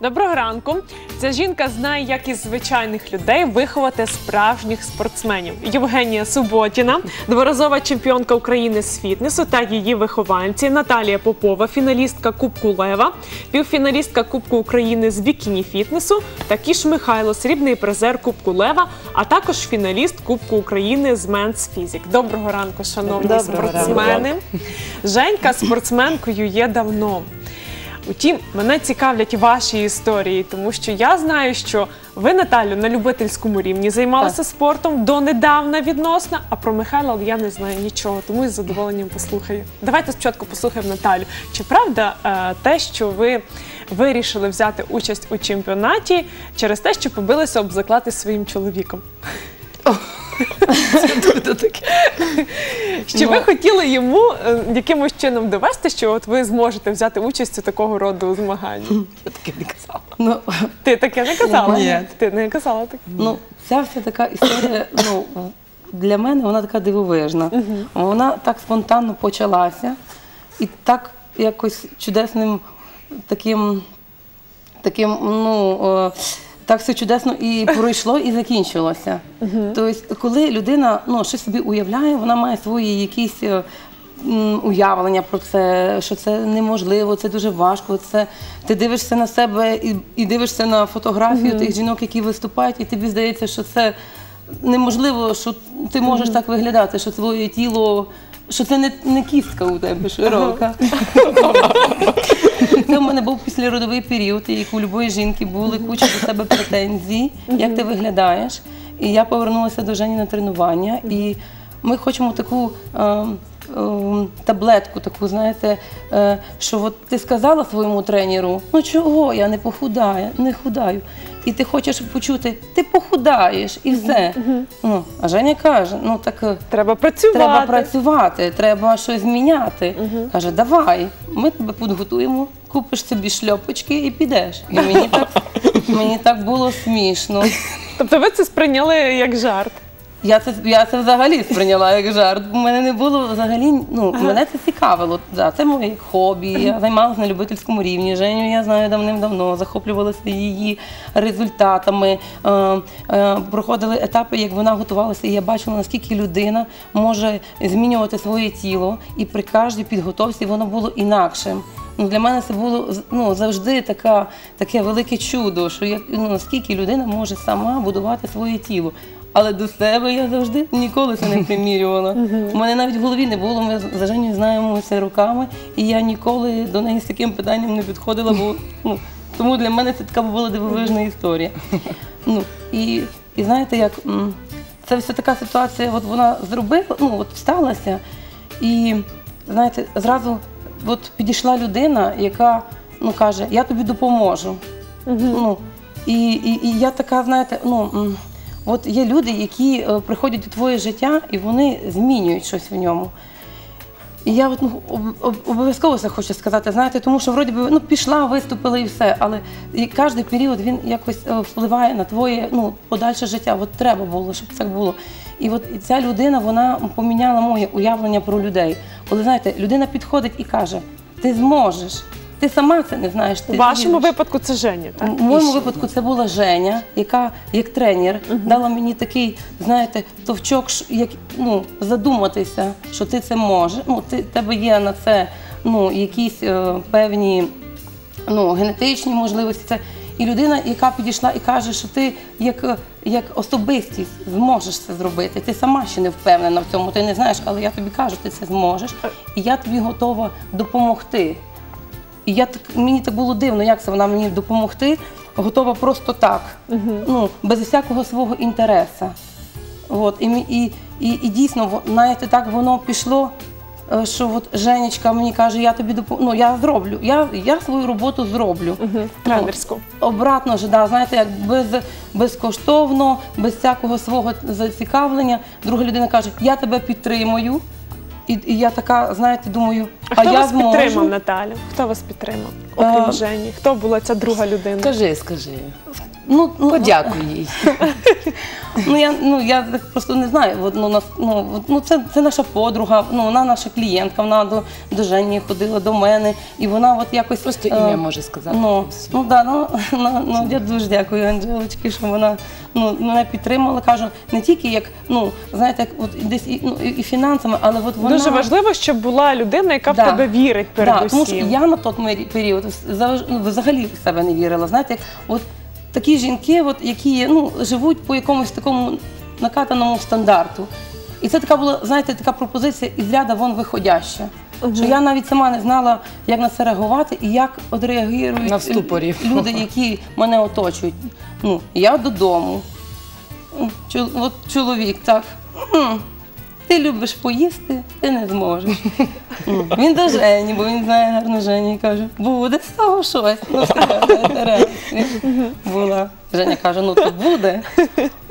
Доброго ранку. Ця жінка знає, як із звичайних людей виховати справжніх спортсменів. Євгенія Суботіна, дворазова чемпіонка України з фітнесу та її вихованці Наталія Попова, фіналістка Кубку Лева, півфіналістка Кубку України з бікіні фітнесу та Кіш Михайло, срібний призер Кубку Лева, а також фіналіст Кубку України з Менс Фізік. Доброго ранку, шановні Доброго спортсмени. Женька спортсменкою є давно. Утім, мене цікавлять ваші історії, тому що я знаю, що ви, Наталю, на любительському рівні займалися спортом донедавна відносно, а про Михайла я не знаю нічого, тому із задоволенням послухаю. Давайте спочатку послухаємо Наталю. Чи правда е, те, що ви вирішили взяти участь у чемпіонаті через те, що побилися об заклад із своїм чоловіком? Що ви Ну. хотіли йому е, якимось чином довести, що от ви зможете взяти участь у такого роду змаганні? Я таке не казала. Ну, Ти таке не казала? Ні. Ти не казала таке. ну, ця вся така історія, ну, для мене вона така дивовижна. Вона так спонтанно почалася і так якось чудесним таким, таким, ну. е, Так все чудесно і пройшло, і закінчилося. Тобто, коли людина ну, щось собі уявляє, вона має свої якісь е, уявлення про це, що це неможливо, це дуже важко. Це ти дивишся на себе і, і дивишся на фотографію тих жінок, які виступають, і тобі здається, що це неможливо, що ти можеш так виглядати, що твоє тіло. Що це не, не кістка у тебе широка. Це в мене був післяродовий період, і як у любої жінки були куча до себе претензій, як ти виглядаєш. І я повернулася до Жені на тренування, і ми хочемо таку е, е, таблетку, таку, знаєте, е, що от ти сказала своєму тренеру, ну чого я не похудаю, не худаю. І ти хочеш почути, ти похудаєш і все. Ну, а Женя каже, ну так. е, Треба працювати. Треба працювати, треба щось зміняти. Каже, давай, ми тебе підготуємо, купиш собі шльопочки і підеш. І мені так, мені так було смішно. Тобто ви це сприйняли як жарт. Я це, я це взагалі сприйняла як жарт. У мене не було взагалі, ну, мене це цікавило. Да, це моє хобі. Я займалася на любительському рівні. Женю я знаю давним-давно, захоплювалася її результатами. Е, е, проходили етапи, як вона готувалася, і я бачила, наскільки людина може змінювати своє тіло, і при кожній підготовці воно було інакшим. Ну, для мене це було ну, завжди така, таке велике чудо, що як, ну, наскільки людина може сама будувати своє тіло. Але до себе я завжди ніколи це не примірювала. У мене навіть в голові не було. Ми за Женю знаємося руками, і я ніколи до неї з таким питанням не підходила, бо ну, тому для мене це така була дивовижна історія. Ну, і, і знаєте, як це все така ситуація, от вона зробила, ну от сталася, і знаєте, зразу от підійшла людина, яка ну, каже, я тобі допоможу. Ну, і, і, і я така, знаєте, ну. м, От є люди, які е, приходять у твоє життя і вони змінюють щось в ньому. І я от, ну, об- об- обов'язково це хочу сказати, знаєте, тому що вроді би ну, пішла, виступила і все, але і кожен період він якось е, впливає на твоє ну, подальше життя. От треба було, щоб так було. І от ця людина вона поміняла моє уявлення про людей. Коли знаєте, людина підходить і каже: ти зможеш, ти сама це не знаєш. Ти У вашому зможеш». випадку це Женя, так? У моєму випадку це була Женя, яка як тренер дала мені такий, знаєте, товчок, ш- як ну задуматися, що ти це можеш. Ну, ти тебе є на це ну якісь е, певні ну, генетичні можливості. Це і людина, яка підійшла і каже, що ти як, як особистість зможеш це зробити. Ти сама ще не впевнена в цьому, ти не знаєш, але я тобі кажу, ти це зможеш, і я тобі готова допомогти. І я так мені так було дивно, як це вона мені допомогти, готова просто так, ну без всякого свого інтересу. От і, і, і, і дійсно, знаєте, так воно пішло. Е, Що от Женечка мені каже, я тобі допоможу. Ну я зроблю. Я, я свою роботу зроблю. Тренерську. Обратно ж, да, знаєте, як без, безкоштовно, без всякого свого зацікавлення. Друга людина каже, я тебе підтримую. І, і я така, знаєте, думаю, А а, хто я вас зможу. підтримав, Наталя? Хто вас підтримав? Окрім Е, Жені? Хто була ця друга людина? Скажи, скажи. Ну, ну, Подякуй їй. Ну я ну я так просто не знаю. От, ну, нас, ну, от, ну це, це наша подруга, ну вона наша клієнтка, вона до, до Жені ходила до мене, і вона от якось Просто е, ім'я може сказати. Ну, ну да, ну, ну, ну я дуже дякую Анжелочці, що вона ну, мене підтримала. Кажу, не тільки як, ну знаєте, як от десь і, ну, і, і фінансами, але от вона Дуже важливо, щоб була людина, яка Да. в тебе вірить Да, передусім. тому що я на той мері- період завж- ну, взагалі в себе не вірила. Знаєте, як от такі жінки, от, які ну, живуть по якомусь такому накатаному стандарту. І це така була, знаєте, така пропозиція із ряда вон виходяща. Що я навіть сама не знала, як на це реагувати і як одреагують На ступорі. люди, які мене оточують. Ну, я додому. Чол- От чоловік так. Ти любиш поїсти, ти не зможеш. Він до Жені, бо він знає гарно Жені і каже, буде з того щось. Ну, знаєте, була. Женя каже, ну то буде.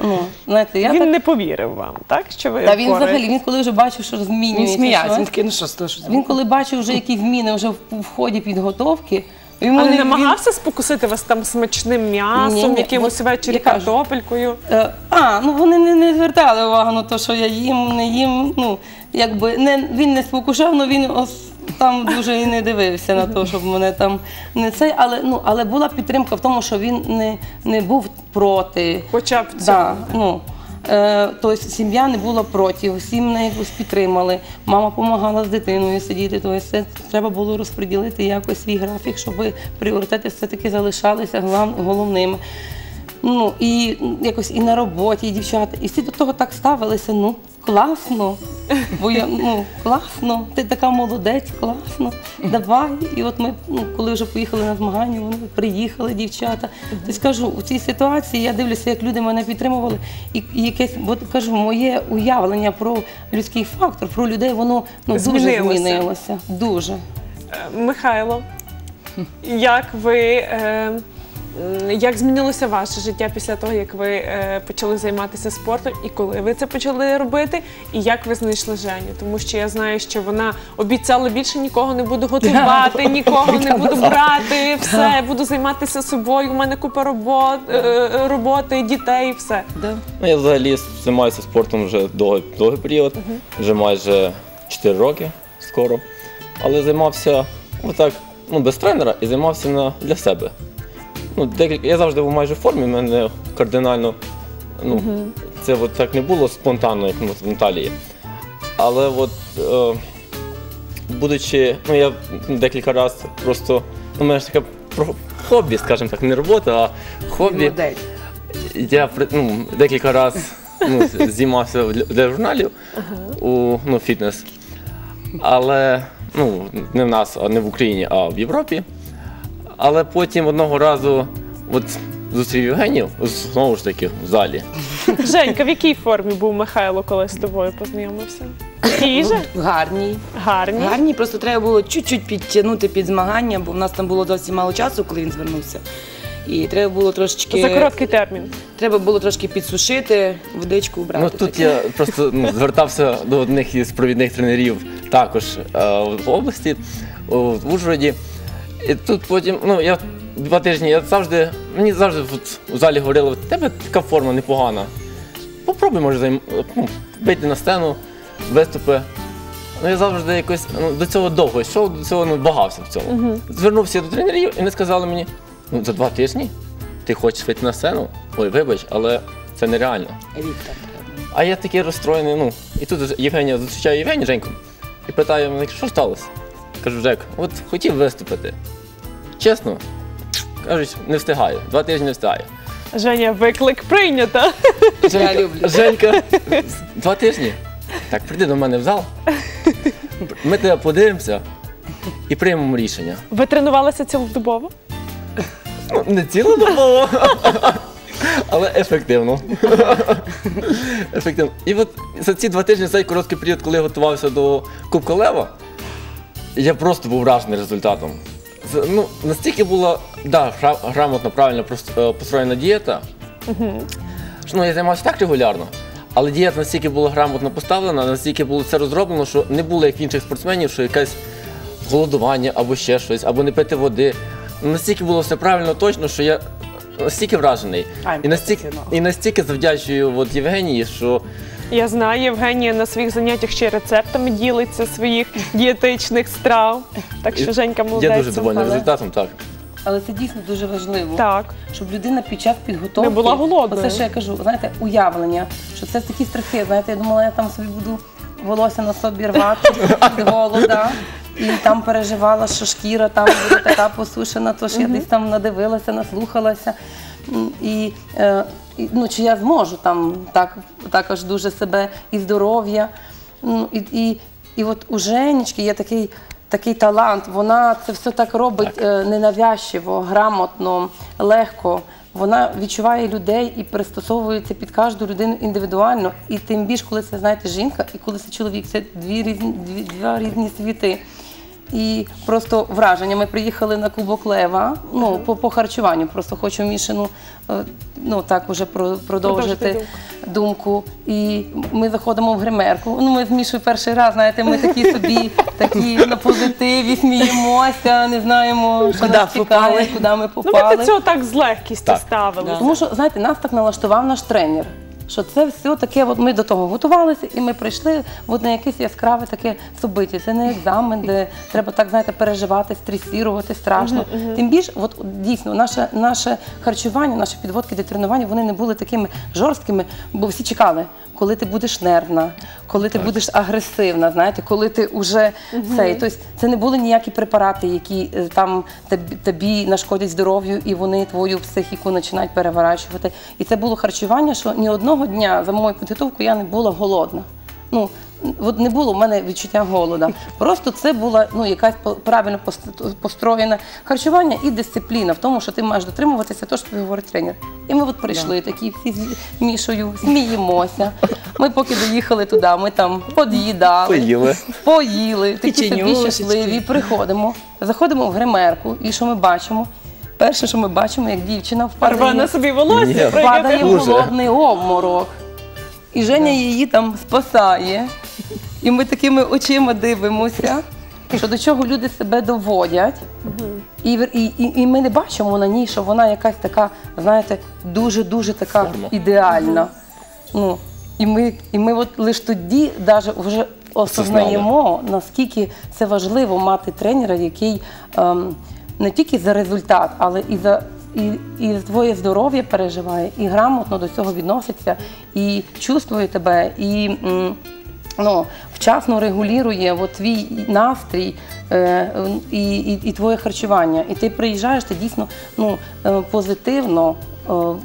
Ну, знаєте, я Він так... не повірив вам, так? Що ви Та він впораєтесь? взагалі, він коли вже бачив, що Він змінюється. сміявся, він такий, ну що з того, що Він коли бачив вже які зміни вже в, в ході підготовки, йому Але не він- намагався спокусити вас там смачним м'ясом, Ні-ні, якимось от ввечері я кажу. картопелькою. Е, А, ну вони не, не звертали увагу на те, що я їм, не їм. Ну, якби не, він не спокушав, але він ос, там дуже і не дивився на те, щоб мене там не це. Але, ну, але була підтримка в тому, що він не, не був проти. Хоча б цього. Да, ну, е, тобто сім'я не була проти, всі мене якось підтримали. Мама допомагала з дитиною сидіти. Тобто це треба було розподілити якось свій графік, щоб пріоритети все-таки залишалися глав- головними. Ну і якось і на роботі, і дівчата, і всі до того так ставилися. Ну класно, бо я ну класно, ти така молодець, класно, давай. І от ми, ну, коли вже поїхали на змагання, вони приїхали, дівчата. Тобто кажу, у цій ситуації я дивлюся, як люди мене підтримували, і, і якесь, бо кажу, моє уявлення про людський фактор, про людей, воно ну дуже Змінилося. змінилося. Дуже. Михайло, як ви. Е, як змінилося ваше життя після того, як ви е, почали займатися спортом, і коли ви це почали робити, і як ви знайшли Женю? Тому що я знаю, що вона обіцяла більше нікого не буду готувати, нікого не буду брати, все буду займатися собою. У мене купа робот, е, роботи, дітей, все. Ну, я взагалі займаюся спортом вже довгий, довгий період, вже майже 4 роки скоро. Але займався отак, ну, без тренера і займався на, для себе. Ну, декілька, я завжди був майже в формі, в мене кардинально. Ну, Це от так не було спонтанно, як ну, в Наталії. Але от, е, будучи, ну я декілька разів просто, ну, у мене ж таке хобі, скажімо так, не робота, а хобі. Модель. Я ну, декілька разів ну, знімався для, для журналів у ну, фітнес. Але ну, не в нас, а не в Україні, а в Європі. Але потім одного разу от, зустрів Євгенію, знову ж таки, в залі. Женька, в якій формі був Михайло, коли з тобою познайомився? Такий же? Гарній. Гарні. Гарні, просто треба було чуть-чуть підтягнути під змагання, бо в нас там було зовсім мало часу, коли він звернувся. І треба було трошечки За короткий термін. треба було трошки підсушити, водичку брати. Ну тут я просто ну, звертався до одних із провідних тренерів також е, в області, у- в Ужгороді. І тут потім, ну я два тижні, я завжди, мені завжди от, у залі говорили, у тебе така форма непогана. Попробуй, може, займ... ну, вийти на сцену, виступи. Ну, я завжди якось ну, до цього довго йшов, до цього ну, багався в цьому. Звернувся до тренерів і вони сказали мені, ну за два тижні ти хочеш вийти на сцену? Ой, вибач, але це нереально. А я такий розстроєний, ну, і тут Євгенія зустрічає Євгенію Женьку і мене, що сталося? Кажу, Жек, от хотів виступити. Чесно, кажуть, не встигаю, два тижні не встигаю. Женя, виклик прийнято. Я люблю. Женька, два тижні. Так, прийди до мене в зал. Ми тебе подивимося і приймемо рішення. Ви тренувалися цілодобово? Ну, не цілодобово, але ефективно. ефективно. І от за ці два тижні, цей короткий період, коли я готувався до Кубка Лева, я просто був вражений результатом. Це, Ну, настільки була да, гра- грамотно, правильно прос- е, построєна дієта. що, Ну, я займався так регулярно, але дієта настільки була грамотно поставлена, настільки було це розроблено, що не було як в інших спортсменів, що якесь голодування або ще щось, або не пити води. Настільки було все правильно точно, що я настільки вражений. І настільки, і настільки завдячую от Євгенії, що Я знаю, Євгенія на своїх заняттях ще рецептами ділиться своїх дієтичних страв. Так що Женька молодець. я дуже довольний але- результатом. Так. Але це дійсно дуже важливо. Так. Щоб людина під час підготовки Не була голодною. Оце що я кажу, знаєте, уявлення, що це такі страхи. Знаєте, я думала, я там собі буду волосся на собі рвати від голода. І там переживала, що шкіра там буде така посушена, то ж я десь там надивилася, наслухалася. М, І, е, і, ну, чи я зможу там так, також дуже себе і здоров'я. Ну, і, і, і от у Женечки є такий, такий талант, вона це все так робить е, ненавязчиво, грамотно, легко. Вона відчуває людей і пристосовується під кожну людину індивідуально. І тим більше, коли це знаєте жінка і коли це чоловік, це дві різні дві, два різні світи. І просто враження. Ми приїхали на Кубок Лева, ну по, по харчуванню. Просто хочу Мішину е, ну так уже про, продовжити думку. І ми заходимо в гримерку. Ну, ми з Мішою перший раз, знаєте, ми такі собі, такі на позитиві, сміємося, не знаємо, що Куди нас чекає, куди ми Ну, попали. ви до цього так з легкістю Так. ставили. Тому що, знаєте, нас так налаштував наш тренер. Що це все таке, от ми до того готувалися, і ми прийшли от на якесь яскраве таке собиття. Це не екзамен, де треба так знаєте переживати, стресірувати страшно. Тим більше, от дійсно, наше, наше харчування, наші підводки до тренування, вони не були такими жорсткими, бо всі чекали, коли ти будеш нервна, коли ти будеш агресивна, знаєте, коли ти вже цей. Тобто це не були ніякі препарати, які е, там тобі, тобі нашкодять здоров'ю, і вони твою психіку починають переворачувати. І це було харчування, що ні одного дня за мою підготовку я не була голодна. Ну, от не було в мене відчуття голода. Просто це було ну, якась по- правильно пост- построєне харчування і дисципліна в тому, що ти маєш дотримуватися того, що тобі говорить тренер. І ми от прийшли такі всі з Мішою, сміємося. Ми поки доїхали туди, ми там под'їдали, Поїли. поїли, такі собі щасливі, приходимо, заходимо в гримерку, і що ми бачимо? Перше, що ми бачимо, як дівчина впадає, на собі волосся, впадає в голодний обморок. І Женя її там спасає. І ми такими очима дивимося, що до чого люди себе доводять. І, і, і, ми не бачимо на ній, що вона якась така, знаєте, дуже-дуже така Форма. ідеальна. Ну, і ми, і ми от лише тоді даже вже осознаємо, наскільки це важливо мати тренера, який ем, не тільки за результат, але і за і, і за твоє здоров'я переживає, і грамотно до цього відноситься, і чувствує тебе, і м, ну, вчасно регулює твій настрій е, і, твоє харчування. І ти приїжджаєш, ти дійсно ну, е, позитивно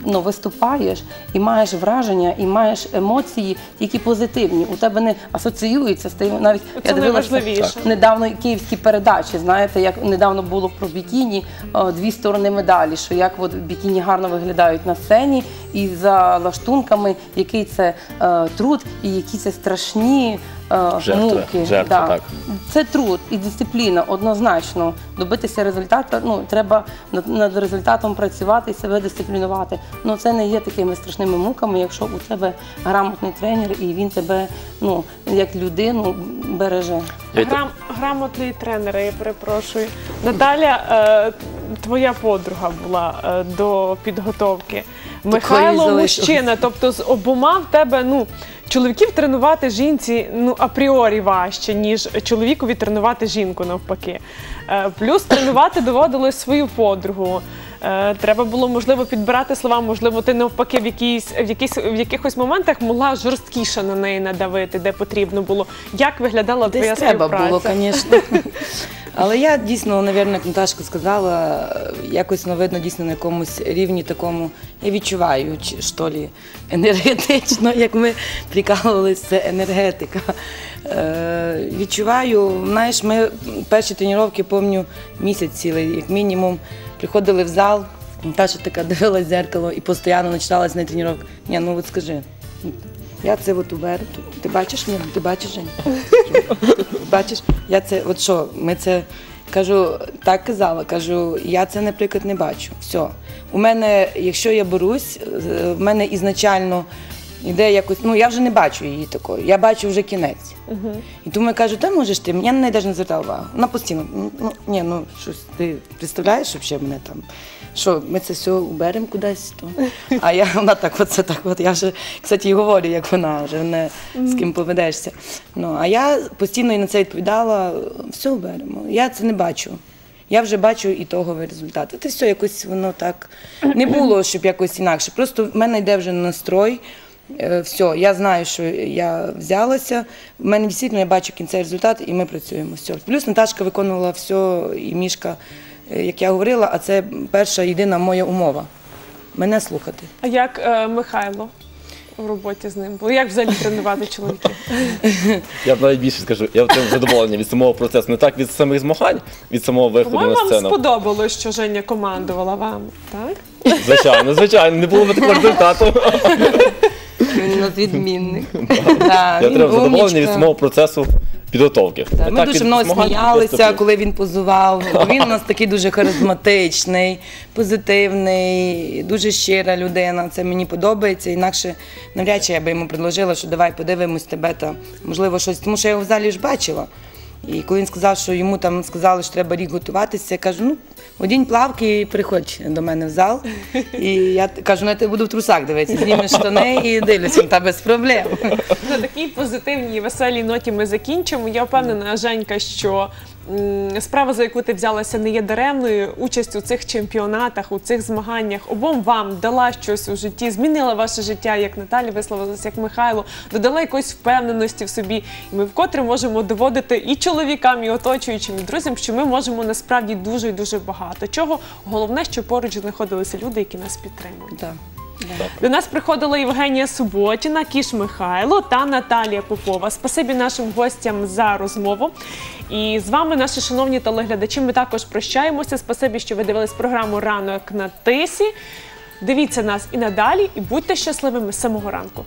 ну, виступаєш і маєш враження, і маєш емоції, які позитивні. У тебе не асоціюються з тим. Навіть Це найважливіше. недавно київські передачі. Знаєте, як недавно було про бікіні е, дві сторони медалі, що як от бікіні гарно виглядають на сцені, і за лаштунками, який це е, труд, і які це страшні е, Жертви, муки. жертви, так. Це труд і дисципліна однозначно. Добитися результату. Ну треба над, над результатом працювати і себе дисциплінувати. Ну це не є такими страшними муками, якщо у тебе грамотний тренер і він тебе ну як людину береже. Грам, грамотний тренер, я перепрошую. Наталя, е, твоя подруга була е, до підготовки. Михайло мужчина, тобто з обома в тебе ну. Чоловіків тренувати жінці ну апріорі важче, ніж чоловікові тренувати жінку навпаки. Е, плюс тренувати доводилось свою подругу. Е, треба було можливо підбирати слова, можливо, ти навпаки в якійсь в якісь в якихось моментах могла жорсткіше на неї надавити, де потрібно було. Як виглядала твоя Десь треба співпраця? було, звісно. Але я дійсно, навірно, як Наташка сказала, якось ну, видно дійсно на якомусь рівні такому. Я відчуваю, чи що лі, енергетично, як ми прикалувалися, це енергетика. Е, відчуваю, знаєш, ми перші тренування, пам'ятаю, місяць цілий, як мінімум, приходили в зал, Наташа така дивилась в зеркало і постійно починалась на тренування. Ні, ну от скажи. Я це от уберу. Ти бачиш? Ні, ти бачиш, Жень? Бачиш, я це, от що, ми це кажу, так казала, кажу, я це, наприклад, не бачу. Все. У мене, якщо я берусь, е, в мене ізначально Іде якось, ну я вже не бачу її такою, я бачу вже кінець. І тому я кажу, та можеш ти, я на неї навіть не звертала увагу. Вона постійно, ну, ну ні, ну щось ти представляєш, що мене там. Що ми це все уберемо кудись, то а я вона так, оце так. От я вже кстати, і говорю, як вона вже не з ким поведешся. Ну а я постійно і на це відповідала: все уберемо. Я це не бачу. Я вже бачу ітоговий результат. Це все якось воно так не було, щоб якось інакше. Просто в мене йде вже настрой. Е, Все, я знаю, що я взялася. В мене дійсно я бачу кінцевий результат, і ми працюємо. Все. Плюс Наташка виконувала все, і мішка, е, як я говорила, а це перша єдина моя умова. Мене слухати. А як е, Михайло в роботі з ним було? Як взагалі тренувати чоловіків? Я навіть більше скажу, я отримав задоволення від самого процесу, не так від самих змагань, від самого виходу на вам сцену. сподобалось, що Женя командувала вам, так? Звичайно, звичайно, не було б такого результату. Він у нас відмінник. Да, Я він отримав задоволення від умнічка. самого процесу підготовки. Так, Ми дуже від змагань, сміялися, виступів. коли він позував. Бо Він у нас такий дуже харизматичний, позитивний, дуже щира людина. Це мені подобається. Інакше навряд чи я би йому предложила, що давай подивимось тебе та можливо щось. Тому що я його в залі ж бачила. І коли він сказав, що йому там сказали, що треба рік готуватися, я кажу, ну одінь плавки і приходь до мене в зал. І я кажу, ну я буду в трусах дивитися, знімеш штани і дивлюся, та без проблем. На такій позитивній веселій ноті ми закінчимо. Я впевнена, Женька, що справа, за яку ти взялася, не є даремною. Участь у цих чемпіонатах, у цих змаганнях обом вам дала щось у житті, змінила ваше життя, як Наталі висловилася, як Михайло, додала якоїсь впевненості в собі. І ми вкотре можемо доводити і чоловікам, і оточуючим, і друзям, що ми можемо насправді дуже дуже багато. Чого головне, що поруч знаходилися люди, які нас підтримують. Так. До нас приходила Євгенія Суботіна, Кіш Михайло та Наталія Попова. Спасибі нашим гостям за розмову. І з вами, наші шановні телеглядачі, ми також прощаємося. Спасибі, що ви дивились програму Ранок на тисі. Дивіться нас і надалі, і будьте щасливими з самого ранку.